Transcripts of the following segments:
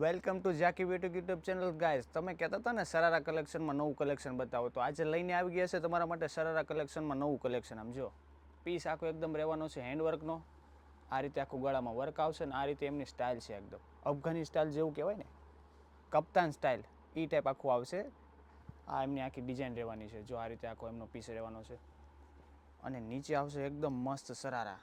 Welcome to જાકી beauty YouTube channel guys તમે કહેતા હતા ને, સરારા કલેક્શનમાં નવું કલેક્શન બતાવો, તો આજે લઈને આવી ગયા છે તમારા માટે સરારા કલેક્શનમાં નવું કલેક્શન આમ જો પીસ આખો એકદમ રહેવાનો છે હેન્ડવર્કનો આ રીતે આખું ગળામાં વર્ક આવશે ને આ રીતે એમની સ્ટાઇલ છે એકદમ. અફઘાની સ્ટાઇલ જેવું કહેવાય ને, કપ્તાન સ્ટાઇલ એ ટાઈપ આખું આવશે. આ એમની આખી ડિઝાઇન રહેવાની છે. જો આ રીતે આખો એમનો પીસ રહેવાનો છે. અને નીચે આવશે એકદમ મસ્ત સરારા.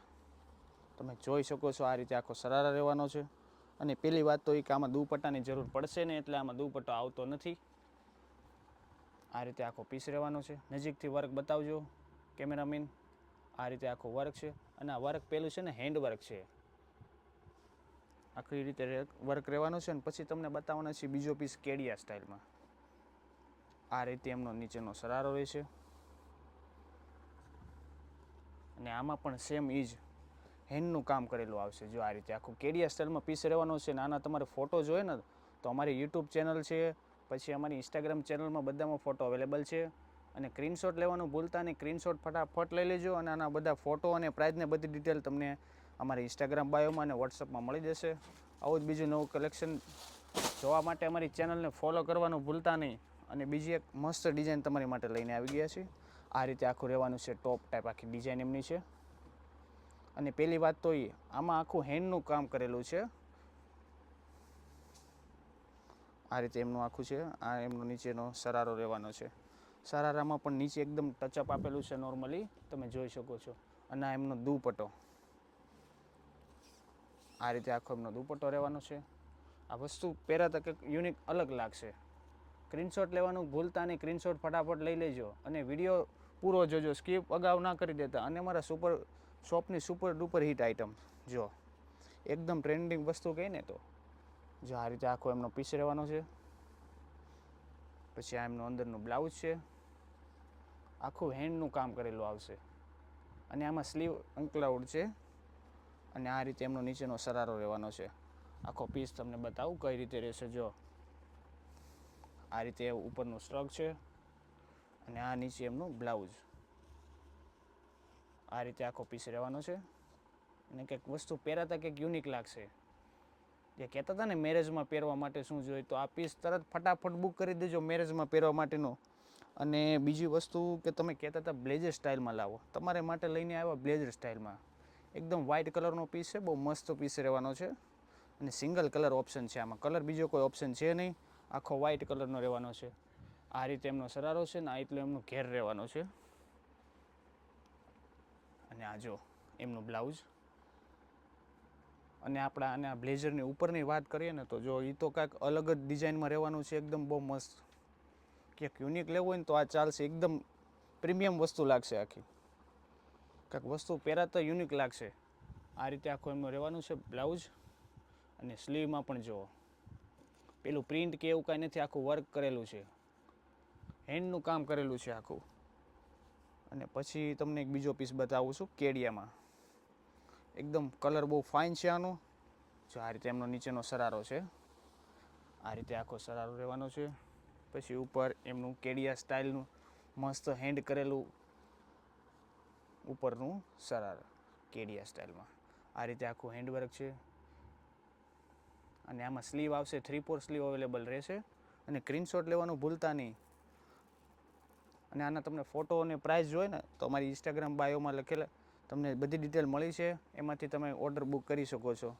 તમે જોઈ શકો છો આ રીતે આખો સરારા રહેવાનો છે. અને પેલી વાત તો એ કે આમાં દુપટ્ટાની જરૂર પડશે ને એટલે આમાં દુપટ્ટો આવતો નથી. આ રીતે આખો પીસ રહેવાનો છે. નજીકથી વર્ક બતાવજો કેમેરામેન આ રીતે આખો વર્ક છે. અને આ વર્ક પેલું છે ને હેન્ડ વર્ક છે. આખી રીતે વર્ક રહેવાનો છે ને પછી તમને બતાવવાનો છે બીજો પીસ કેડિયા સ્ટાઇલમાં આ રીતે એમનો નીચેનો સરારો રહેશે. અને આમાં પણ સેમ જ હેન્ડનું કામ કરેલું આવશે જો આ રીતે. આખું કેડિયા સ્ટાઇલમાં પીસ રહેવાનો છે નાના તમારે ફોટો જોઈએ ને, તો અમારી યુટ્યુબ ચેનલ છે, પછી અમારી ઇન્સ્ટાગ્રામ ચેનલમાં બધામાં ફોટો અવેલેબલ છે. અને સ્ક્રીનશોટ લેવાનું ભૂલતા નહીં, સ્ક્રીનશોટ ફટાફટ લઈ લેજો અને આના બધા ફોટો અને પ્રાઇઝને બધી ડિટેલ તમને અમારી ઇન્સ્ટાગ્રામ બાયોમાં અને વોટ્સઅપમાં મળી જશે. આવું જ બીજું નવું કલેક્શન જોવા માટે અમારી ચેનલને ફોલો કરવાનું ભૂલતા નહીં અને બીજી એક મસ્ત ડિઝાઇન તમારી માટે લઈને આવી ગયા છે. આ રીતે આખું રહેવાનું છે, ટોપ ટાઈપ આખી ડિઝાઇન એમની છે. અને પહેલી વાત તો એ, આમાં આખું હેન્ડનું કામ કરેલું છે. આ રીતે એમનું આખું છે, આ એમનો નીચેનો સરારો રહેવાનો છે. સરારામાં પણ નીચે એકદમ ટચઅપ આપેલું છે નોર્મલી તમે જોઈ શકો છો. અને આ એમનો દુપટ્ટો. આ રીતે આખો એમનો દુપટ્ટો રહેવાનો છે. આ વસ્તુ પહેરાતા કંઈક યુનિક અલગ લાગશે. સ્ક્રીનશોટ લેવાનું ભૂલતા નહીં સ્ક્રીનશોટ ફટાફટ લઈ લેજો. અને વીડિયો પૂરો જોજો સ્કીપ અગાઉ ના કરી દેતા. અને મારા સુપર શોપની સુપર ડુપર હિટ આઇટમ, જો. એકદમ ટ્રેન્ડિંગ વસ્તુ કહી ને તો. જો આ રીતે આખો એમનો પીસ રહેવાનો છે. પછી આ એમનું અંદરનું બ્લાઉઝ છે. આખું હેન્ડનું કામ કરેલું આવશે. અને આમાં સ્લીવ અંકલાઉડ છે. અને આ રીતે એમનો નીચેનો સરારો રહેવાનો છે. આખો પીસ તમને બતાવું કઈ રીતે રહેશે, જો. આ રીતે ઉપરનું સ્ટ્રક છે. અને આ નીચે એમનું બ્લાઉઝ. આ રીતે આખો પીસ રહેવાનો છે. અને કંઈક વસ્તુ પહેરાતા કંઈક યુનિક લાગશે. જે કહેતા હતા ને મેરેજમાં પહેરવા માટે શું જોઈએ? તો આ પીસ તરત ફટાફટ બુક કરી દેજો મેરેજમાં પહેરવા માટેનો. અને બીજી વસ્તુ કે તમે કહેતા હતા બ્લેઝર સ્ટાઇલમાં લાવો. તમારે માટે લઈને આવ્યા બ્લેઝર સ્ટાઇલમાં એકદમ વ્હાઇટ કલરનો પીસ છે, બહુ મસ્ત પીસ રહેવાનો છે. અને સિંગલ કલર ઓપ્શન છે આમાં. કલર બીજો કોઈ ઓપ્શન છે નહીં. આખો વ્હાઇટ કલરનો રહેવાનો છે. આ રીતે એમનો સરારો છે ને, આ એટલો એમનો ઘેર રહેવાનો છે. અને આ જો એમનું બ્લાઉઝ. અને આપણા અને આ બ્લેઝરની ઉપરની વાત કરીએ ને તો જો એ તો કાંઈક અલગ જ ડિઝાઇનમાં રહેવાનું છે, એકદમ બહુ મસ્ત. ક્યાંક યુનિક લેવું હોય ને તો આ ચાલશે, એકદમ પ્રીમિયમ વસ્તુ લાગશે આખી. કાંઈક વસ્તુ પહેરાતા યુનિક લાગશે. આ રીતે આખું એમનું રહેવાનું છે બ્લાઉઝ. અને સ્લીવમાં પણ જુઓ. પેલું પ્રિન્ટ કે એવું કાંઈ નથી, આખું વર્ક કરેલું છે. હેન્ડનું કામ કરેલું છે આખું. અને પછી તમને એક બીજો પીસ બતાવું છું, કેડિયામાં. એકદમ કલર બહુ ફાઇન છે આનો. જો આ રીતે એમનો નીચેનો સરારો છે. આ રીતે આખો સરારો રહેવાનો છે. પછી ઉપર એમનું કેડિયા સ્ટાઇલનું મસ્ત હેન્ડ કરેલું ઉપરનું સરાર, કેડિયા સ્ટાઇલમાં આ રીતે આખું હેન્ડવર્ક છે. અને આમાં સ્લીવ આવશે થ્રી ફોર સ્લીવ અવેલેબલ રહેશે. અને સ્ક્રીનશોટ લેવાનું ભૂલતા નહીં. અને આના તમને ફોટો અને પ્રાઇસ જોઈએ ને, તો અમારી ઇન્સ્ટાગ્રામ બાયોમાં લખેલા, તમને બધી ડિટેલ મળી છે. એમાંથી તમે ઓર્ડર બુક કરી શકો છો.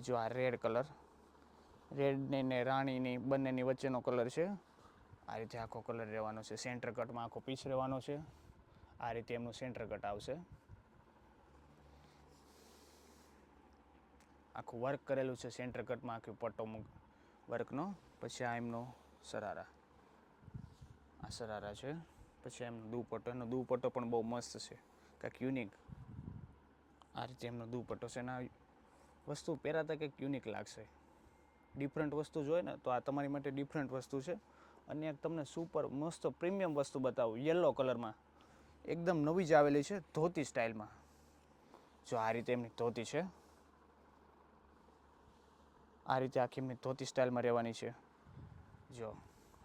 જો આ રેડ કલર રેડની ને રાણીની બંનેની વચ્ચેનો કલર છે. આ રીતે આખો કલર રહેવાનો છે. સેન્ટર કટમાં આખો પીસ રહેવાનો છે. આ રીતે એમનું સેન્ટર કટ આવશે. આખું વર્ક કરેલું છે સેન્ટર કટમાં આખું પટ્ટો વર્કનો પછી આ એમનો સરારા. આ સરારા છે. પછી એમનો દુપટ્ટો, એનો દુપટ્ટો પણ બહુ મસ્ત છે. કંઈક યુનિક આ રીતે એમનો દુપટ્ટો છે એના વસ્તુ પહેરાતા કંઈક યુનિક લાગશે. ડિફરન્ટ વસ્તુ જોઈએ ને, તો આ તમારી માટે ડિફરન્ટ વસ્તુ છે. અને એક તમને સુપર મસ્ત પ્રીમિયમ વસ્તુ બતાવું યલો કલરમાં એકદમ નવી જ આવેલી છે, ધોતી સ્ટાઇલમાં જો આ રીતે એમની ધોતી છે. આ રીતે આખી એમની ધોતી સ્ટાઇલમાં રહેવાની છે. જો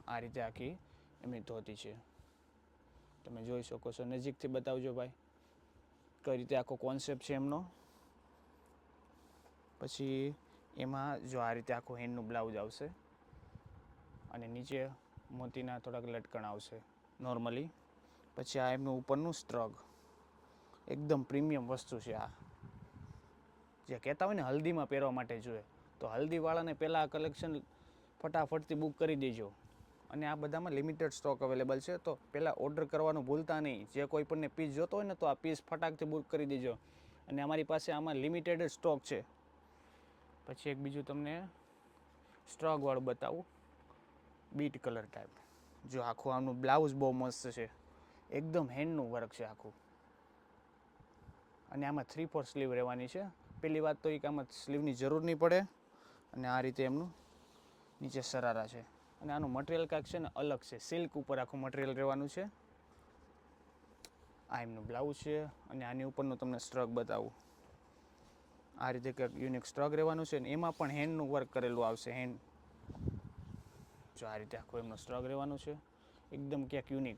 આ રીતે આખી એમની ધોતી છે. તમે જોઈ શકો છો. નજીકથી બતાવજો ભાઈ. કઈ રીતે આખો કોન્સેપ્ટ છે એમનો. પછી એમાં જો આ રીતે આખું હેન્ડનું બ્લાઉઝ આવશે અને નીચે મોતીના થોડાક લટકણ આવશે નોર્મલી પછી આ એમનું ઉપરનું સ્ટ્રગ એકદમ પ્રીમિયમ વસ્તુ છે આ. જે કહેતા હોય ને હલ્દીમાં પહેરવા માટે જોઈએ, તો હલ્દીવાળાને પહેલાં આ કલેક્શન ફટાફટથી બુક કરી દેજો. અને આ બધામાં લિમિટેડ સ્ટોક અવેલેબલ છે. તો પહેલાં ઓર્ડર કરવાનું ભૂલતા નહીં. જે કોઈ પણને પીસ જોતો હોય ને તો આ પીસ ફટાકથી બુક કરી દેજો. અને અમારી પાસે આમાં લિમિટેડ સ્ટોક છે. પછી એક બીજું તમને સ્ટ્રોકવાળું બતાવું. બીટ કલર ટાઈપ જો આખું આનું બ્લાઉઝ બહુ મસ્ત છે. એકદમ હેન્ડનું વર્ક છે આખું. અને આમાં થ્રી ફોર સ્લીવ રહેવાની છે. પહેલી વાત તો એ કે આમાં સ્લીવની જરૂર નહીં પડે. અને આ રીતે એમનું નીચે સરારા છે. અને આનું મટીરિયલ કાંઈક છે ને અલગ છે. સિલ્ક ઉપર આખું મટીરિયલ રહેવાનું છે. આ એમનું બ્લાઉઝ છે અને આની ઉપરનું તમને સ્ટ્રગ બતાવું. આ રીતે કંઈક યુનિક સ્ટ્રગ રહેવાનું છે ને એમાં પણ હેન્ડનું વર્ક કરેલું આવશે હેન્ડ જો આ રીતે આખું એમનું સ્ટ્રગ રહેવાનું છે. એકદમ ક્યાંક યુનિક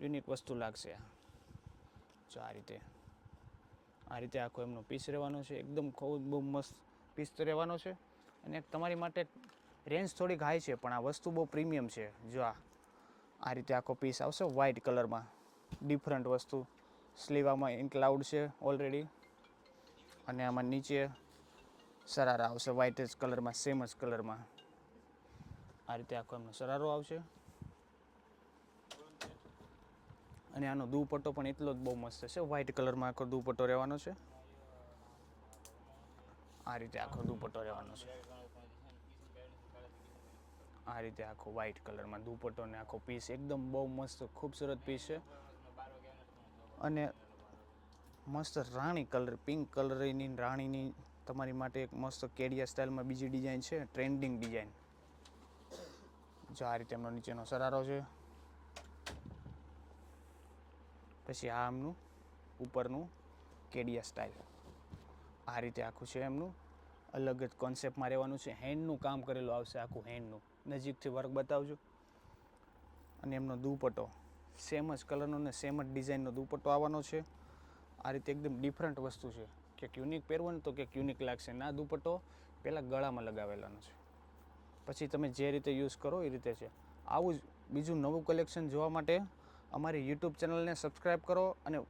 યુનિક વસ્તુ લાગશે આ. જો આ રીતે. આ રીતે આખો એમનો પીસ રહેવાનો છે. એકદમ ખૂબ, બહુ મસ્ત પીસ તો રહેવાનો છે. અને તમારી માટે રેન્જ થોડીક હાઈ છે, પણ આ વસ્તુ બહુ પ્રીમિયમ છે. જો આ રીતે આખો પીસ આવશે વ્હાઇટ કલરમાં ડિફરન્ટ વસ્તુ. સ્લીવ આમાં ઇન્ક્લાઉડ છે ઓલરેડી અને આમાં નીચે સરારા આવશે વ્હાઇટ જ કલરમાં સેમ જ કલરમાં આ રીતે આખો એમનો સરારો આવશે. અને આનો દુપટ્ટો પણ એટલો જ બહુ મસ્ત છે. વ્હાઇટ કલરમાં આખો દુપટ્ટો રહેવાનો છે. આ રીતે આખો દુપટ્ટો રહેવાનો છે. આ રીતે આખો વ્હાઇટ કલરમાં દુપટ્ટો ને આખો પીસ એકદમ બહુ મસ્ત, ખૂબસૂરત પીસ છે. અને મસ્ત રાણી કલર પિંક કલરની રાણીની તમારી માટે એક મસ્ત કેડિયા સ્ટાઇલમાં બીજી ડિઝાઇન છે ટ્રેન્ડિંગ ડિઝાઇન જો આ રીતે એમનો નીચેનો સરારો છે. પછી આ એમનું ઉપરનું કેડિયા સ્ટાઇલ આ રીતે આખું છે એમનું. અલગ જ કોન્સેપ્ટમાં રહેવાનું છે. હેન્ડનું કામ કરેલું આવશે આખું હેન્ડનું નજીકથી વર્ક બતાવજો. અને એમનો દુપટ્ટો. સેમ જ કલરનો ને સેમ જ ડિઝાઇનનો દુપટ્ટો આવવાનો છે. આ રીતે એકદમ ડિફરન્ટ વસ્તુ છે. ક્યાંક યુનિક પહેરવો ને તો ક્યાંક યુનિક લાગશે. ના દુપટ્ટો પહેલાં ગળામાં લગાવેલાનો છે. પછી તમે જે રીતે યુઝ કરો એ રીતે છે. આવું જ બીજું નવું કલેક્શન જોવા માટે અમારી યુટ્યુબ ચેનલને સબસ્ક્રાઈબ કરો અને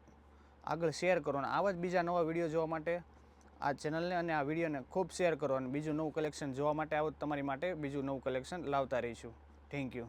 આગળ શેર કરો. અને આવા જ બીજા નવા વીડિયો જોવા માટે આ ચેનલને અને આ વિડીયોને ખૂબ શેર કરો અને બીજું નવું કલેક્શન જોવા માટે આવો તમારી માટે બીજું નવું કલેક્શન લાવતા રહીશું. Thank you